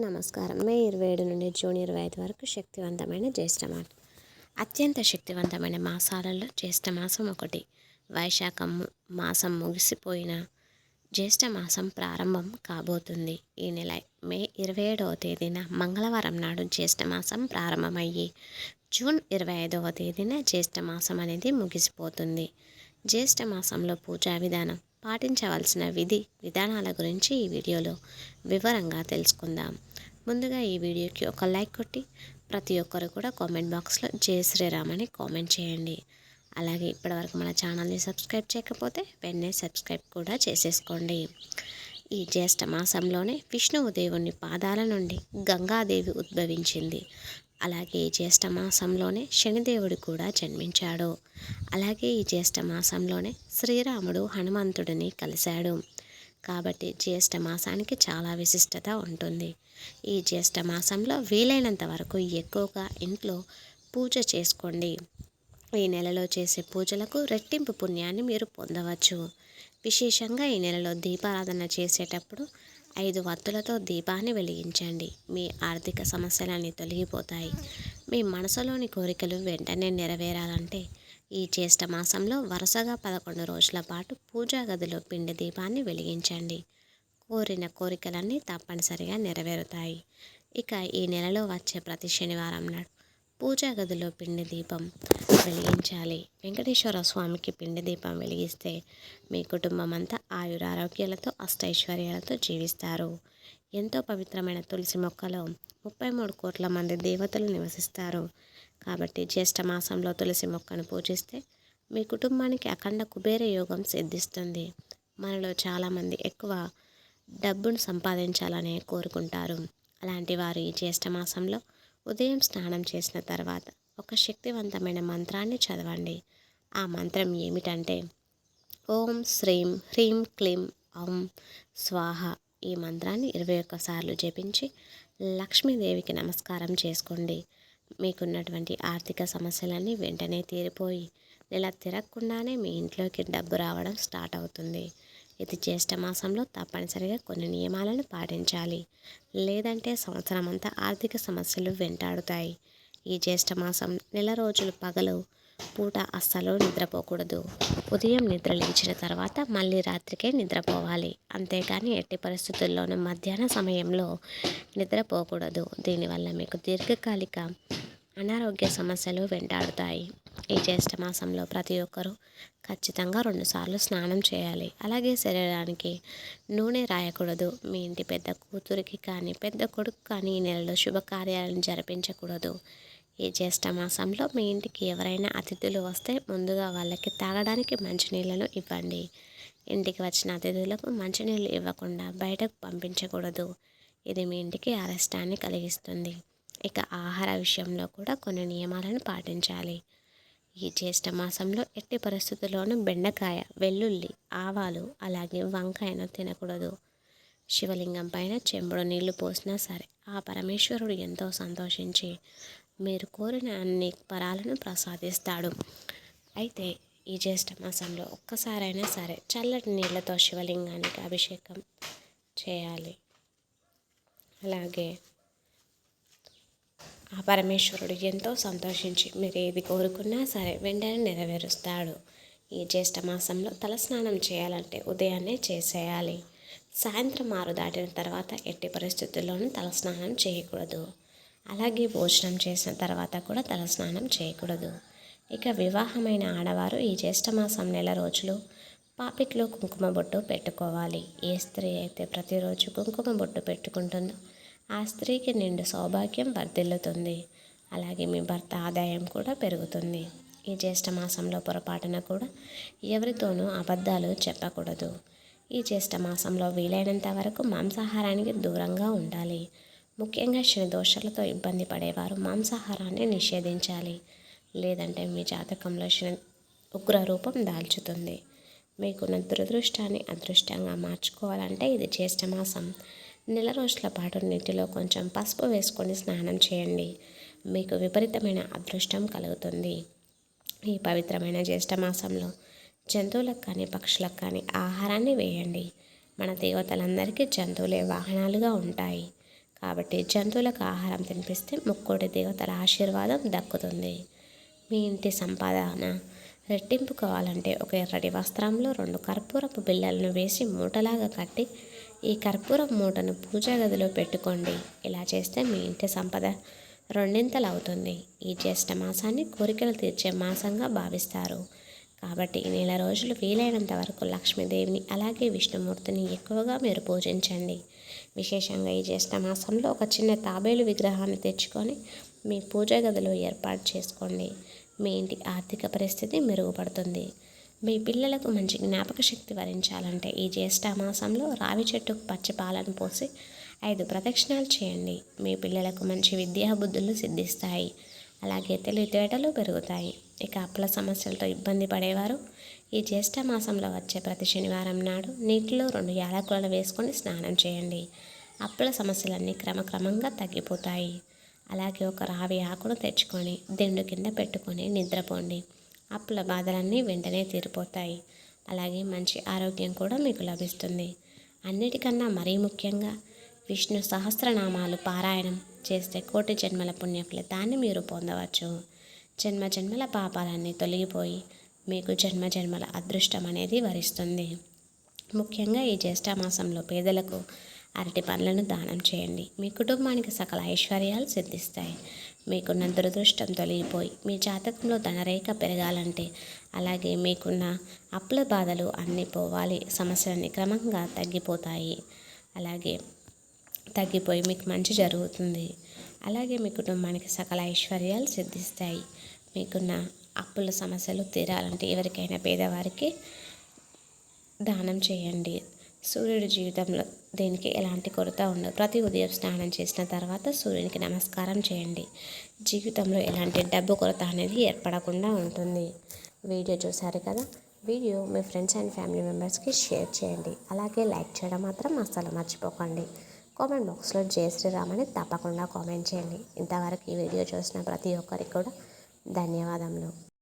నమస్కారం. మే ఇరవై ఏడు నుండి జూన్ ఇరవై ఐదు వరకు శక్తివంతమైన జ్యేష్ఠ మాసం అత్యంత శక్తివంతమైన మాసాలలో జ్యేష్ఠ మాసం ఒకటి. వైశాఖం మాసం ముగిసిపోయిన జ్యేష్ఠ మాసం ప్రారంభం కాబోతుంది. ఈ నెల మే ఇరవై ఏడవ తేదీన మంగళవారం నాడు జ్యేష్ఠ మాసం ప్రారంభమయ్యి జూన్ ఇరవై ఐదవ తేదీన జ్యేష్ఠ మాసం అనేది ముగిసిపోతుంది. జ్యేష్ఠ మాసంలో పూజా విధానం పాటించవలసిన విధి విధానాల గురించి ఈ వీడియోలో వివరంగా తెలుసుకుందాం. ముందుగా ఈ వీడియోకి ఒక లైక్ కొట్టి ప్రతి ఒక్కరు కూడా కామెంట్ బాక్స్లో జయ శ్రీరామ్ అని కామెంట్ చేయండి. అలాగే ఇప్పటివరకు మన ఛానల్ని సబ్స్క్రైబ్ చేయకపోతే వెంటనే సబ్స్క్రైబ్ కూడా చేసేసుకోండి. ఈ జ్యేష్ఠ మాసంలోనే విష్ణువు దేవుని పాదాల నుండి గంగాదేవి ఉద్భవించింది. అలాగే ఈ జ్యేష్ఠ మాసంలోనే శనిదేవుడు కూడా జన్మించాడు. అలాగే ఈ జ్యేష్ఠ మాసంలోనే శ్రీరాముడు హనుమంతుడిని కలిశాడు. కాబట్టి జ్యేష్ఠ మాసానికి చాలా విశిష్టత ఉంటుంది. ఈ జ్యేష్ఠ మాసంలో వీలైనంత వరకు ఎక్కువగా ఇంట్లో పూజ చేసుకోండి. ఈ నెలలో చేసే పూజలకు రెట్టింపు పుణ్యాన్ని మీరు పొందవచ్చు. విశేషంగా ఈ నెలలో దీపారాధన చేసేటప్పుడు ఐదు వత్తులతో దీపాన్ని వెలిగించండి. మీ ఆర్థిక సమస్యలన్నీ తొలగిపోతాయి. మీ మనసులోని కోరికలు వెంటనే నెరవేరాలంటే ఈ జ్యేష్ఠ మాసంలో వరుసగా పదకొండు రోజుల పాటు పూజా గదిలో పిండి దీపాన్ని వెలిగించండి. కోరిన కోరికలన్నీ తప్పనిసరిగా నెరవేరుతాయి. ఇక ఈ నెలలో వచ్చే ప్రతి శనివారం నాడు పూజా గదిలో పిండి దీపం వెలిగించాలి. వెంకటేశ్వర స్వామికి పిండి దీపం వెలిగిస్తే మీ కుటుంబం అంతా ఆయురారోగ్యాలతో అష్టైశ్వర్యాలతో జీవిస్తారు. ఎంతో పవిత్రమైన తులసి మొక్కలో ముప్పై మూడు కోట్ల మంది దేవతలు నివసిస్తారు. కాబట్టి జ్యేష్ఠ మాసంలో తులసి మొక్కను పూజిస్తే మీ కుటుంబానికి అఖండ కుబేర యోగం సిద్ధిస్తుంది. మనలో చాలామంది ఎక్కువ డబ్బును సంపాదించాలని కోరుకుంటారు. అలాంటి వారు ఈ జ్యేష్ఠ మాసంలో ఉదయం స్నానం చేసిన తర్వాత ఒక శక్తివంతమైన మంత్రాన్ని చదవండి. ఆ మంత్రం ఏమిటంటే ఓం శ్రీం హ్రీం క్లీం ఔం స్వాహ. ఈ మంత్రాన్ని ఇరవై ఒక్కసార్లు జపించి లక్ష్మీదేవికి నమస్కారం చేసుకోండి. మీకున్నటువంటి ఆర్థిక సమస్యలన్నీ వెంటనే తీరిపోయి నెల తిరగకుండానే మీ ఇంట్లోకి డబ్బు రావడం స్టార్ట్ అవుతుంది. ఇది జ్యేష్ఠ మాసంలో తప్పనిసరిగా కొన్ని నియమాలను పాటించాలి. లేదంటే సంవత్సరం అంతా ఆర్థిక సమస్యలు వెంటాడుతాయి. ఈ జ్యేష్ఠ మాసం నెల రోజులు పగలు పూట అస్సలు నిద్రపోకూడదు. ఉదయం నిద్ర లేచిన తర్వాత మళ్ళీ రాత్రికే నిద్రపోవాలి. అంతేకాని ఎట్టి పరిస్థితుల్లోనూ మధ్యాహ్న సమయంలో నిద్రపోకూడదు. దీనివల్ల మీకు దీర్ఘకాలిక అనారోగ్య సమస్యలు వెంటాడుతాయి. ఈ జ్యేష్ఠ మాసంలో ప్రతి ఒక్కరూ ఖచ్చితంగా రెండుసార్లు స్నానం చేయాలి. అలాగే శరీరానికి నూనె రాయకూడదు. మీ ఇంటి పెద్ద కూతురికి కానీ పెద్ద కొడుకు కానీ ఈ నెలలో శుభకార్యాలను జరిపించకూడదు. ఈ జ్యేష్ఠ మాసంలో మీ ఇంటికి ఎవరైనా అతిథులు వస్తే ముందుగా వాళ్ళకి తాగడానికి మంచినీళ్ళను ఇవ్వండి. ఇంటికి వచ్చిన అతిథులకు మంచినీళ్ళు ఇవ్వకుండా బయటకు పంపించకూడదు. ఇది మీ ఇంటికి అరెస్టాన్ని కలిగిస్తుంది. ఇక ఆహార విషయంలో కూడా కొన్ని నియమాలను పాటించాలి. ఈ జ్యేష్ఠ మాసంలో ఎట్టి పరిస్థితుల్లోనూ బెండకాయ వెల్లుల్లి ఆవాలు అలాగే వంకాయను తినకూడదు. శివలింగం పైన చెంబుడు నీళ్ళు పోసినా సరే ఆ పరమేశ్వరుడు ఎంతో సంతోషించి మీరు కోరిన అన్ని పరాలను ప్రసాదిస్తాడు. అయితే ఈ జ్యేష్ఠ మాసంలో ఒక్కసారైనా సరే చల్లటి నీళ్ళతో శివలింగానికి అభిషేకం చేయాలి. అలాగే ఆ పరమేశ్వరుడు ఎంతో సంతోషించి మీరు ఏది కోరుకున్నా సరే వెంటనే నెరవేరుస్తాడు. ఈ జ్యేష్ఠ మాసంలో తలస్నానం చేయాలంటే ఉదయాన్నే చేసేయాలి. సాయంత్రం ఆరు దాటిన తర్వాత ఎట్టి పరిస్థితుల్లోనూ తలస్నానం చేయకూడదు. అలాగే భోజనం చేసిన తర్వాత కూడా తలస్నానం చేయకూడదు. ఇక వివాహమైన ఆడవారు ఈ జ్యేష్ఠమాసం నెల రోజులు పాపిట్లో కుంకుమ బొట్టు పెట్టుకోవాలి. ఏ స్త్రీ అయితే ప్రతిరోజు కుంకుమ బొట్టు పెట్టుకుంటుందో ఆ స్త్రీకి నిండు సౌభాగ్యం వర్ధిల్లుతుంది. అలాగే మీ భర్త ఆదాయం కూడా పెరుగుతుంది. ఈ జ్యేష్ఠ మాసంలో పొరపాటున కూడా ఎవరితోనూ అబద్ధాలు చెప్పకూడదు. ఈ జ్యేష్ఠ మాసంలో వీలైనంత వరకు మాంసాహారానికి దూరంగా ఉండాలి. ముఖ్యంగా శని దోషాలతో ఇబ్బంది పడేవారు మాంసాహారాన్ని నిషేధించాలి. లేదంటే మీ జాతకంలో శని ఉగ్ర రూపం దాల్చుతుంది. మీకున్న దురదృష్టాన్ని అదృష్టంగా మార్చుకోవాలంటే ఇది జ్యేష్ఠమాసం నెల రోజుల పాటు నీటిలో కొంచెం పసుపు వేసుకొని స్నానం చేయండి. మీకు విపరీతమైన అదృష్టం కలుగుతుంది. ఈ పవిత్రమైన జ్యేష్ఠ మాసంలో జంతువులకు కానీ పక్షులకు కానీ ఆహారాన్ని వేయండి. మన దేవతలందరికీ జంతువులే వాహనాలుగా ఉంటాయి. కాబట్టి జంతువులకు ఆహారం తినిపిస్తే ముక్కోటి దేవతల ఆశీర్వాదం దక్కుతుంది. మీ ఇంటి సంపాదన రెట్టింపు కావాలంటే ఒక ఎర్రటి వస్త్రంలో రెండు కర్పూరపు బిళ్ళలను వేసి మూటలాగా కట్టి ఈ కర్పూరం మూటను పూజా గదిలో పెట్టుకోండి. ఇలా చేస్తే మీ ఇంటి సంపద రెండింతలు అవుతుంది ఈ జ్యేష్ఠ మాసాన్ని కోరికలు తీర్చే మాసంగా భావిస్తారు. కాబట్టి ఈ నెల రోజులు వీలైనంత వరకు లక్ష్మీదేవిని అలాగే విష్ణుమూర్తిని ఎక్కువగా మీరు పూజించండి. విశేషంగా ఈ జ్యేష్ఠ మాసంలో ఒక చిన్న తాబేలు విగ్రహాన్ని తెచ్చుకొని మీ పూజా గదిలో ఏర్పాటు చేసుకోండి. మీ ఇంటి ఆర్థిక పరిస్థితి మెరుగుపడుతుంది. మీ పిల్లలకు మంచి జ్ఞాపక శక్తి వరించాలంటే ఈ జ్యేష్ఠ మాసంలో రావి చెట్టుకు పచ్చి పాలను పోసి ఐదు ప్రదక్షిణాలు చేయండి. మీ పిల్లలకు మంచి విద్యాబుద్ధులు సిద్ధిస్తాయి. అలాగే తెలివితేటలు పెరుగుతాయి. ఇక అప్పుల సమస్యలతో ఇబ్బంది పడేవారు ఈ జ్యేష్ఠ మాసంలో వచ్చే ప్రతి శనివారం నాడు నీటిలో రెండు యాలకులను వేసుకొని స్నానం చేయండి. అప్పుల సమస్యలన్నీ క్రమక్రమంగా తగ్గిపోతాయి. అలాగే ఒక రావి ఆకును తెచ్చుకొని దిండు కింద పెట్టుకొని నిద్రపోండి. అప్పుల బాధలన్నీ వెంటనే తీరిపోతాయి. అలాగే మంచి ఆరోగ్యం కూడా మీకు లభిస్తుంది. అన్నిటికన్నా మరీ ముఖ్యంగా విష్ణు సహస్రనామాలు పారాయణం చేస్తే కోటి జన్మల పుణ్య ఫలితాన్ని మీరు పొందవచ్చు. జన్మ జన్మల పాపాలన్నీ తొలగిపోయి మీకు జన్మ జన్మల అదృష్టం అనేది వరిస్తుంది. ముఖ్యంగా ఈ జ్యేష్ఠమాసంలో పేదలకు అరటి పండ్లను దానం చేయండి. మీ కుటుంబానికి సకల ఐశ్వర్యాలు సిద్ధిస్తాయి. మీకున్న దురదృష్టం తొలగిపోయి మీ జాతకంలో ధనరేఖ పెరగాలంటే అలాగే మీకున్న అప్పుల బాధలు అన్నీ పోవాలి. సమస్యలన్నీ క్రమంగా తగ్గిపోతాయి. అలాగే తగ్గిపోయి మీకు మంచి జరుగుతుంది. అలాగే మీ కుటుంబానికి సకల ఐశ్వర్యాలు సిద్ధిస్తాయి. మీకున్న అప్పుల సమస్యలు తీరాలంటే ఎవరికైనా పేదవారికి దానం చేయండి. సూర్యుడి జీవితంలో దీనికి ఎలాంటి కొరత ఉండదు. ప్రతి ఉదయం స్నానం చేసిన తర్వాత సూర్యునికి నమస్కారం చేయండి. జీవితంలో ఎలాంటి డబ్బు కొరత అనేది ఏర్పడకుండా ఉంటుంది. వీడియో చూసారు కదా? వీడియో మీ ఫ్రెండ్స్ అండ్ ఫ్యామిలీ మెంబర్స్కి షేర్ చేయండి. అలాగే లైక్ చేయడం మాత్రం అస్సలు మర్చిపోకండి. కామెంట్ బాక్స్లో జయ శ్రీరామని తప్పకుండా కామెంట్ చేయండి. ఇంతవరకు ఈ వీడియో చూసిన ప్రతి ఒక్కరికి కూడా ధన్యవాదములు.